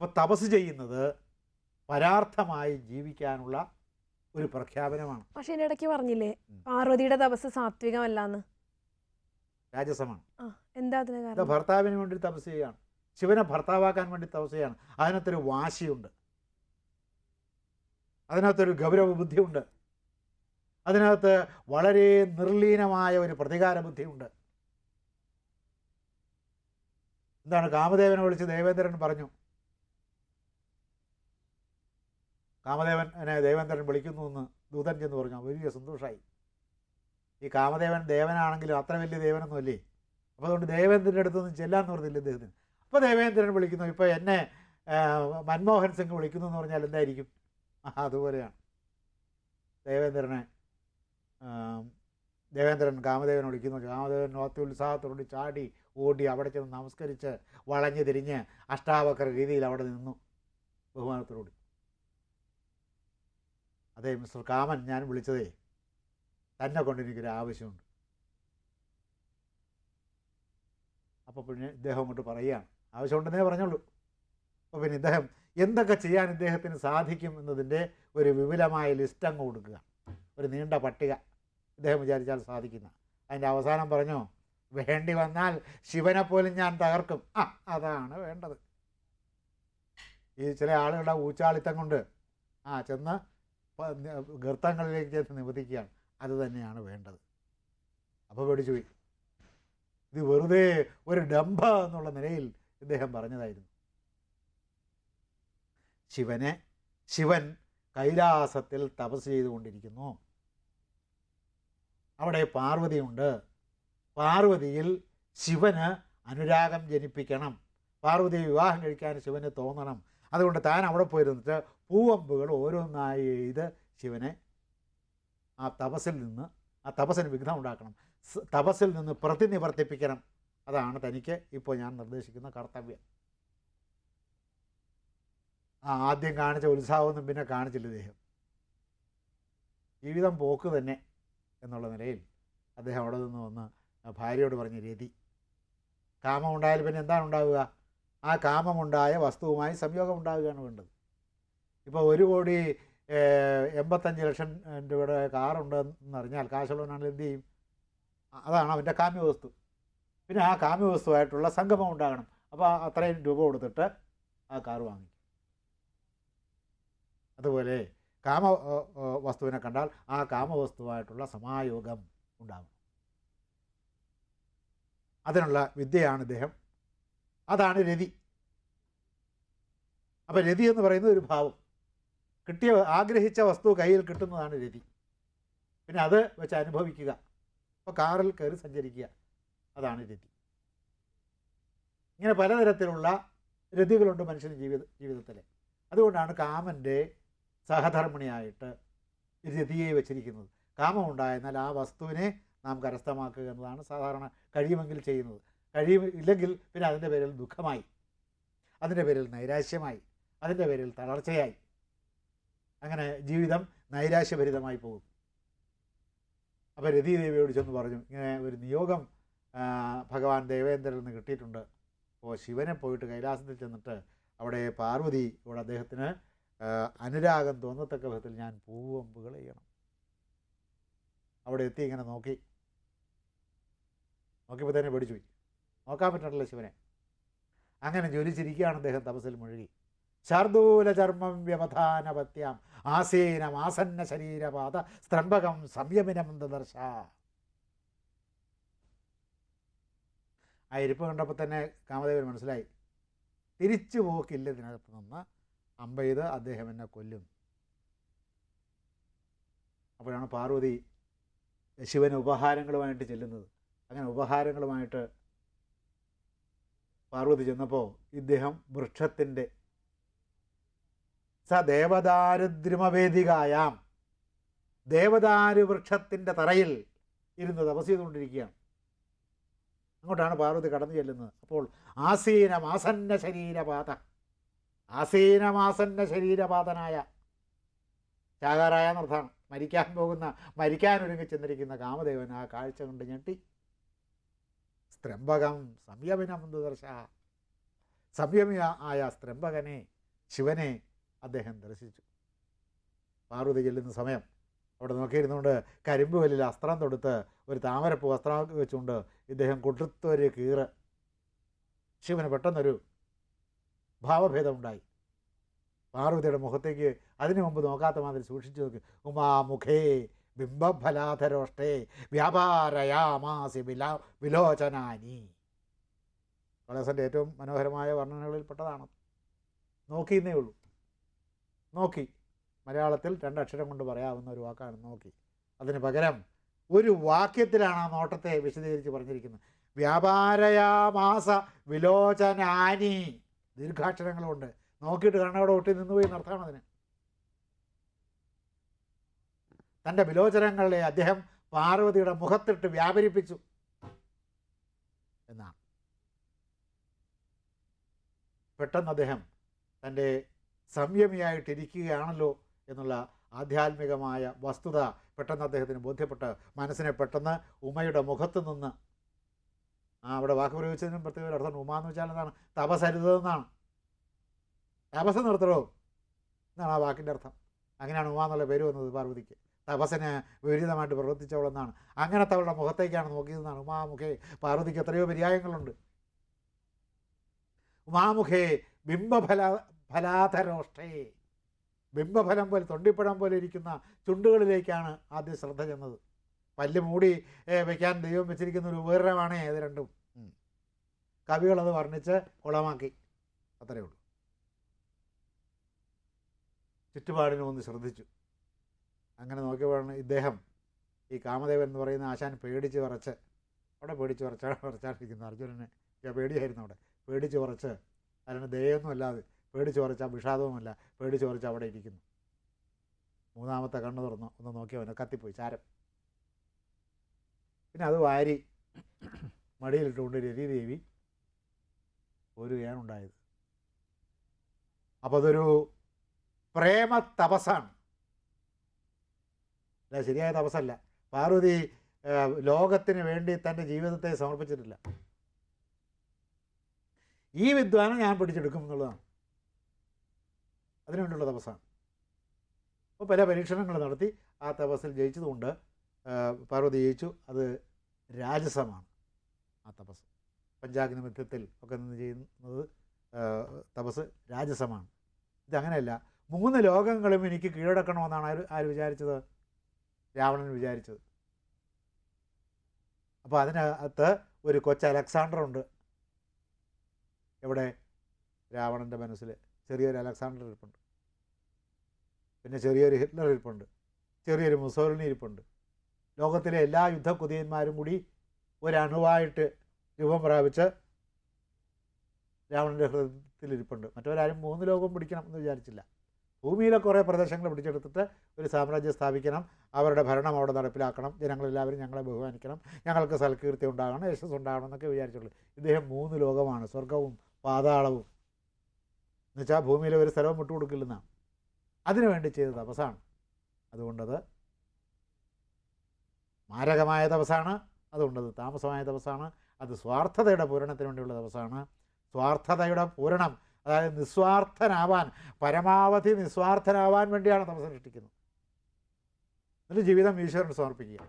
അപ്പോൾ തപസ് ചെയ്യുന്നത് പരാർത്ഥമായി ജീവിക്കാനുള്ള ഒരു പ്രഖ്യാപനമാണ്. പക്ഷെ എന്റെ ഇടയ്ക്ക് പറഞ്ഞില്ലേ. പാർവതിയുടെ തപസ് സാത്വികമല്ലാന്ന്. രാജസമാണ് എന്താ ഭർത്താവിന് വേണ്ടി തപസ് ചെയ്യുകയാണ്. ശിവനെ ഭർത്താവാക്കാൻ വേണ്ടി തപസ് ചെയ്യാണ് അതിനകത്തൊരു വാശിയുണ്ട്. അതിനകത്തൊരു ഗൗരവ ബുദ്ധിയുണ്ട്. അതിനകത്ത് വളരെ നിർലീനമായ ഒരു പ്രതികാര ബുദ്ധിയുണ്ട്. എന്താണ് കാമദേവനെ വിളിച്ച് ദേവേന്ദ്രൻ പറഞ്ഞു കാമദേവൻ എന്നെ ദേവേന്ദ്രൻ വിളിക്കുന്നു എന്ന് ദൂതൻ ചെന്ന് പറഞ്ഞു വലിയ സന്തോഷമായി ഈ കാമദേവൻ ദേവനാണെങ്കിലും അത്ര വലിയ ദേവനൊന്നുമല്ലേ അപ്പോൾ അതുകൊണ്ട് ദേവേന്ദ്രന്റെ അടുത്തൊന്നും ചെല്ലാന്ന് പറഞ്ഞില്ല അദ്ദേഹത്തിന് അപ്പോൾ ദേവേന്ദ്രൻ വിളിക്കുന്നു ഇപ്പോൾ എന്നെ മൻമോഹൻ സിംഗ് വിളിക്കുന്നു എന്ന് പറഞ്ഞാൽ എന്തായിരിക്കും? അതുപോലെയാണ്. ദേവേന്ദ്രനെ ദേവേന്ദ്രൻ കാമദേവൻ വിളിക്കുന്നു. കാമദേവൻ അത്യുത്സാഹത്തോട് ചാടി ഓടി അവിടെ ചെന്ന് നമസ്കരിച്ച് വളഞ്ഞ് തിരിഞ്ഞ് അഷ്ടാവക്ര രീതിയിൽ അവിടെ നിന്നു. ബഹുമാനത്തോടുകൂടി. അതെ മിസ്റ്റർ കാമൻ ഞാൻ വിളിച്ചതേ തന്നെ കൊണ്ട് എനിക്കൊരു ആവശ്യമുണ്ട്. അപ്പോൾ പിന്നെ ഇദ്ദേഹം അങ്ങോട്ട് പറയുകയാണ്. ആവശ്യമുണ്ടെന്നേ പറഞ്ഞുള്ളൂ അപ്പോൾ പിന്നെ ഇദ്ദേഹം എന്തൊക്കെ ചെയ്യാൻ ഇദ്ദേഹത്തിന് സാധിക്കും എന്നതിന്റെ ഒരു വിപുലമായ ലിസ്റ്റ് അങ്ങ് കൊടുക്കുക. ഒരു നീണ്ട പട്ടിക ഇദ്ദേഹം വിചാരിച്ചാൽ സാധിക്കുന്ന. അതിന്റെ അവസാനം പറഞ്ഞു വേണ്ടി വന്നാൽ ശിവനെ പോലും ഞാൻ തകർക്കും. ആ അതാണ് വേണ്ടത്. ഈ ചില ആളുകളുടെ ഊച്ചാളിത്തം കൊണ്ട് ആ ചെന്ന് ഗർത്തങ്ങളിലേക്ക് ചേർത്ത് നിവധിക്കുകയാണ്. അത് തന്നെയാണ് വേണ്ടത്. അപ്പോൾ പേടിച്ചു പോയി. ഇത് വെറുതെ ഒരു ഡംഭ എന്നുള്ള നിലയിൽ ഇദ്ദേഹം പറഞ്ഞതായിരുന്നു. ശിവനെ ശിവൻ കൈലാസത്തിൽ തപസ് ചെയ്തുകൊണ്ടിരിക്കുന്നു. അവിടെ പാർവതിയുണ്ട്. പാർവതിയിൽ ശിവന് അനുരാഗം ജനിപ്പിക്കണം. പാർവതിയെ വിവാഹം കഴിക്കാൻ ശിവന് തോന്നണം. അതുകൊണ്ട് താൻ അവിടെ പോയിരുന്നിട്ട് പൂവമ്പുകൾ ഓരോന്നായി എഴുത് ശിവനെ ആ തപസ്സിൽ നിന്ന് ആ തപസ്സിന് വിഘ്നം ഉണ്ടാക്കണം. തപസ്സിൽ നിന്ന് പ്രതിനിവർത്തിപ്പിക്കണം. അതാണ് തനിക്ക് ഇപ്പോൾ ഞാൻ നിർദ്ദേശിക്കുന്ന കർത്തവ്യം. ആ ആദ്യം കാണിച്ച ഉത്സാഹമൊന്നും പിന്നെ കാണിച്ചില്ല ഇദ്ദേഹം. ജീവിതം പോക്ക് തന്നെ എന്നുള്ള നിലയിൽ അദ്ദേഹം അവിടെ നിന്ന് വന്ന് ഭാര്യയോട് പറഞ്ഞ രതി. കാമം ഉണ്ടായാൽ പിന്നെ എന്താണ് ഉണ്ടാവുക? ആ കാമമുണ്ടായ വസ്തുവുമായി സംയോഗം ഉണ്ടാവുകയാണ് വേണ്ടത്. ഇപ്പോൾ ഒരു കോടി എൺപത്തഞ്ച് ലക്ഷം രൂപയുടെ കാറുണ്ട് എന്നറിഞ്ഞാൽ കാശുള്ളവനാണെങ്കിൽ എന്ത് ചെയ്യും? അതാണ് അവന്റെ കാമ്യവസ്തു. പിന്നെ ആ കാമ്യവസ്തുവായിട്ടുള്ള സംഗമം ഉണ്ടാകണം അപ്പോൾ അത്രയും രൂപ കൊടുത്തിട്ട് ആ കാർ വാങ്ങിക്കും. അതുപോലെ കാമ വസ്തുവിനെ കണ്ടാൽ ആ കാമവസ്തുവായിട്ടുള്ള സമായോഗം ഉണ്ടാകും അതിനുള്ള വിദ്യയാണ് ഇദ്ദേഹം അതാണ് രതി. അപ്പം രതി എന്ന് പറയുന്നത് ഒരു ഭാവം. കിട്ടിയ ആഗ്രഹിച്ച വസ്തു കയ്യിൽ കിട്ടുന്നതാണ് രതി. പിന്നെ അത് വെച്ച് അനുഭവിക്കുക. അപ്പോൾ കാറിൽ കയറി സഞ്ചരിക്കുക. അതാണ് രതി. ഇങ്ങനെ പലതരത്തിലുള്ള രതികളുണ്ട് മനുഷ്യൻ ജീവിത ജീവിതത്തിൽ അതുകൊണ്ടാണ് കാമന്റെ സഹധർമ്മിണിയായിട്ട് രതിയെ വെച്ചിരിക്കുന്നത്. കാമം ഉണ്ടായെന്നാൽ ആ വസ്തുവിനെ നാം കരസ്ഥമാക്കുക എന്നതാണ് സാധാരണ കഴിയുമെങ്കിൽ ചെയ്യുന്നത്. കഴിയും ഇല്ലെങ്കിൽ പിന്നെ അതിന്റെ പേരിൽ ദുഃഖമായി. അതിന്റെ പേരിൽ നൈരാശ്യമായി. അതിന്റെ പേരിൽ തളർച്ചയായി. അങ്ങനെ ജീവിതം നൈരാശ്യഭരിതമായി പോകും. അപ്പോൾ രതിദേവിയോട് ചെന്ന് പറഞ്ഞു ഇങ്ങനെ ഒരു നിയോഗം ഭഗവാൻ ദേവേന്ദ്രനിൽ നിന്ന് കിട്ടിയിട്ടുണ്ട്. അപ്പോൾ ശിവനെ പോയിട്ട് കൈലാസത്തിൽ ചെന്നിട്ട് അവിടെ പാർവതി ഇവിടെ അദ്ദേഹത്തിന് അനുരാഗം തോന്നത്തക്ക വിധത്തിൽ ഞാൻ പൂവമ്പുകൾ ചെയ്യണം. അവിടെ എത്തി ഇങ്ങനെ നോക്കി. നോക്കിയപ്പോൾ തന്നെ പേടിച്ചു പോയി നോക്കാൻ പറ്റണല്ലോ ശിവനെ. അങ്ങനെ ജ്വലിച്ചിരിക്കുകയാണ് അദ്ദേഹം തപസ്സിൽ മുഴുകി. ശാർദൂല ചർമ്മം വ്യവധാനപത്യാം. ആസീനം ആസന്ന ശരീരപാത സ്തംഭകം സംയമിനം ദർശ ആ ഇരിപ്പ് കണ്ടപ്പോൾ തന്നെ കാമദേവൻ മനസ്സിലായി. തിരിച്ചു പോക്കില്ല ഇതിനകത്ത് നിന്ന്. അമ്പെയ്ത് അദ്ദേഹം എന്നെ കൊല്ലും. അപ്പോഴാണ് പാർവതി ശിവന് ഉപഹാരങ്ങളുമായിട്ട് ചെല്ലുന്നത്. അങ്ങനെ ഉപഹാരങ്ങളുമായിട്ട് പാർവതി ചെന്നപ്പോൾ ഇദ്ദേഹം വൃക്ഷത്തിന്റെ സ ദേവദാരുദ്രിമവേദികായാം ദേവദാരു വൃക്ഷത്തിന്റെ തറയിൽ ഇരുന്ന് തപസ് ചെയ്തുകൊണ്ടിരിക്കുകയാണ് അങ്ങോട്ടാണ് പാർവതി കടന്നു ചെല്ലുന്നത്. അപ്പോൾ ആസീനമാസന്ന ശരീരപാത. ആസീനമാസന്ന ശരീരപാതനായ ചാകാറായ എന്നർത്ഥമാണ് മരിക്കാൻ പോകുന്ന മരിക്കാൻ ഒരുങ്ങി ചെന്നിരിക്കുന്ന കാമദേവൻ ആ കാഴ്ച കൊണ്ട് ഞെട്ടി. സ്ത്രംഭകം സംയമിനം ദർശ സംയമിയ ആയ സ്ത്രംഭകനെ ശിവനെ അദ്ദേഹം ദർശിച്ചു. പാർവതി ചെല്ലുന്ന സമയം അവിടെ നോക്കിയിരുന്നുകൊണ്ട് കരിമ്പ് വലിൽ അസ്ത്രം തൊടുത്ത് ഒരു താമരപ്പൂ വസ്ത്രം വെച്ചുകൊണ്ട് ഇദ്ദേഹം കൊടുത്തൊരു കീറ്. ശിവന് പെട്ടെന്നൊരു ഭാവഭേദമുണ്ടായി. പാർവതിയുടെ മുഖത്തേക്ക് അതിനു മുമ്പ് നോക്കാത്ത മാതിരി സൂക്ഷിച്ചു നോക്കി. ഉമാമുഖേ ബിംബഫലാധരോഷ്ടേ വ്യാപാരയാമാസി വിലാ വിലോചനാനി. കളസന്റെ ഏറ്റവും മനോഹരമായ വർണനകളിൽപ്പെട്ടതാണ് നോക്കിയെന്നേ ഉള്ളൂ. നോക്കി. മലയാളത്തിൽ രണ്ടക്ഷരം കൊണ്ട് പറയാവുന്ന ഒരു വാക്കാണ് നോക്കി. അതിന് പകരം ഒരു വാക്യത്തിലാണ് ആ നോട്ടത്തെ വിശദീകരിച്ച് പറഞ്ഞിരിക്കുന്നത്. വ്യാപാരയാമാസ വിലോചനാനി. ദീർഘാക്ഷരങ്ങളുണ്ട്. നോക്കിയിട്ട് കണ്ണവിടെ ഒട്ടി നിന്നുപോയി നടത്താണതിന് തന്റെ വിലോചനങ്ങളെ അദ്ദേഹം പാർവതിയുടെ മുഖത്തിട്ട് വ്യാപരിപ്പിച്ചു എന്നാണ്. പെട്ടെന്ന് അദ്ദേഹം തന്റെ സംയമിയായിട്ടിരിക്കുകയാണല്ലോ എന്നുള്ള ആധ്യാത്മികമായ വസ്തുത പെട്ടെന്ന് അദ്ദേഹത്തിന് ബോധ്യപ്പെട്ട് മനസ്സിനെ പെട്ടെന്ന് ഉമയുടെ മുഖത്ത് നിന്ന് ആ അവിടെ വാക്ക് പ്രയോഗിച്ചതിനും പ്രത്യേക അർത്ഥം ഉമ എന്ന് വെച്ചാൽ എന്താണ്? തപസരുതെന്നാണ്. തപസ് നിർത്തണോ? എന്നാണ് ആ വാക്കിന്റെ അർത്ഥം. അങ്ങനെയാണ് ഉമ എന്നുള്ള പേര് വന്നത് പാർവതിക്ക്. തപസ്സിന് വിപരീതമായിട്ട് പ്രവർത്തിച്ചവളെന്നാണ്. അങ്ങനത്തെ അവളുടെ മുഖത്തേക്കാണ് നോക്കിയതെന്നാണ്. ഉമാമുഖേ പാർവതിക്ക് എത്രയോ പര്യായങ്ങളുണ്ട്. ഉമാമുഖേ ബിംബഫല ഫലാധരോഷ്ടേ ബിംബഫലം പോലെ തൊണ്ടിപ്പഴം പോലെ ഇരിക്കുന്ന ചുണ്ടുകളിലേക്കാണ് ആദ്യം ശ്രദ്ധ ചെന്നത്. പല്ല് മൂടി വയ്ക്കാൻ ദൈവം വെച്ചിരിക്കുന്ന ഒരു ഉപകരണമാണ് ഇത് രണ്ടും. കവികളത് വർണിച്ച് കുളമാക്കി. അത്രയേ ഉള്ളൂ. ചുറ്റുപാടിനും ഒന്ന് ശ്രദ്ധിച്ചു. അങ്ങനെ നോക്കിയപ്പോഴാണ് ഇദ്ദേഹം ഈ കാമദേവൻ എന്ന് പറയുന്ന ആശാൻ പേടിച്ച് പറച്ച് അവിടെ പേടിച്ച് വിറച്ചാണ് വിറച്ചാണ്ടിരിക്കുന്നത് അർജുനന് പേടിയായിരുന്നു അവിടെ. പേടിച്ച് പറച്ച് അതിന് ദയൊന്നും അല്ലാതെ പേടിച്ച് വിറച്ച വിഷാദവുമല്ല പേടിച്ച് പറച്ച് അവിടെ ഇരിക്കുന്നു. മൂന്നാമത്തെ കണ്ണ് തുറന്നു. ഒന്ന് നോക്കിയവനെ കത്തിപ്പോയി. ചാരം. പിന്നെ അത് വാരി മടിയിലിട്ടുകൊണ്ട് രതിദേവി പോരുകയാണ് ഉണ്ടായത് അപ്പോൾ അതൊരു പ്രേമ തപസ്സാണ് അല്ല ശരിയായ തപസ്സല്ല. പാർവതി ലോകത്തിന് വേണ്ടി തന്റെ ജീവിതത്തെ സമർപ്പിച്ചിട്ടില്ല. ഈ വിദ്വാനെ ഞാൻ പിടിച്ചെടുക്കും എന്നുള്ളതാണ്. അതിനുവേണ്ടിയുള്ള തപസ്സാണ്. അപ്പോൾ പല പരീക്ഷണങ്ങൾ നടത്തി ആ തപസ്സിൽ ജയിച്ചതുകൊണ്ട് പാർവതി ജയിച്ചു. അത് രാജസമാണ് ആ തപസ്. പഞ്ചാഗ്നി മധ്യത്തിൽ ഒക്കെ നിന്ന് ചെയ്യുന്നത് തപസ് രാജസമാണ്. ഇതങ്ങനെയല്ല. മൂന്ന് ലോകങ്ങളും എനിക്ക് കീഴടക്കണമെന്നാണ് ആര് ആര് വിചാരിച്ചത്? രാവണൻ വിചാരിച്ചത്. അപ്പോൾ അതിനകത്ത് ഒരു കൊച്ചു അലക്സാണ്ടർ ഉണ്ട്. എവിടെ? രാവണന്റെ മനസ്സിൽ ചെറിയൊരു അലക്സാണ്ടർ ഇരിപ്പുണ്ട്. പിന്നെ ചെറിയൊരു ഹിറ്റ്ലർ ഇരിപ്പുണ്ട്. ചെറിയൊരു മുസോലിനി ഇരിപ്പുണ്ട്. ലോകത്തിലെ എല്ലാ യുദ്ധക്കുതിയന്മാരും കൂടി ഒരണുവായിട്ട് രൂപം പ്രാപിച്ച് രാവണന്റെ ഹൃദയത്തിലിരിപ്പുണ്ട്. മറ്റവരാരും മൂന്ന് ലോകം പിടിക്കണം എന്ന് വിചാരിച്ചില്ല. ഭൂമിയിലെ കുറേ പ്രദേശങ്ങൾ പിടിച്ചെടുത്തിട്ട് ഒരു സാമ്രാജ്യം സ്ഥാപിക്കണം. അവരുടെ ഭരണം അവിടെ നടപ്പിലാക്കണം. ജനങ്ങളെല്ലാവരും ഞങ്ങളെ ബഹുമാനിക്കണം. ഞങ്ങൾക്ക് സൽകീർത്തി ഉണ്ടാകണം യശസ് ഉണ്ടാകണം എന്നൊക്കെ വിചാരിച്ചുള്ളൂ. ഇദ്ദേഹം മൂന്ന് ലോകമാണ് സ്വർഗവും പാതാളവും. എന്നുവെച്ചാൽ ഭൂമിയിലെ ഒരു സ്ഥലവും വിട്ടുകൊടുക്കില്ലെന്നാണ് അതിനുവേണ്ടി ചെയ്ത തപസ്സാണ്. അതുകൊണ്ടത് മാരകമായ തപസ്സാണ്. അതുകൊണ്ടത് താമസമായ തപസ്സാണ്. അത് സ്വാർത്ഥതയുടെ പൂരണത്തിന് വേണ്ടിയുള്ള തപസ്സാണ്. സ്വാർത്ഥതയുടെ പൂരണം അതായത് നിസ്വാർത്ഥനാവാൻ പരമാവധി നിസ്വാർത്ഥനാവാൻ വേണ്ടിയാണ് നമ്മൾ സൃഷ്ടിക്കുന്നത്. എന്നിട്ട് ജീവിതം ഈശ്വരന് സമർപ്പിക്കുക.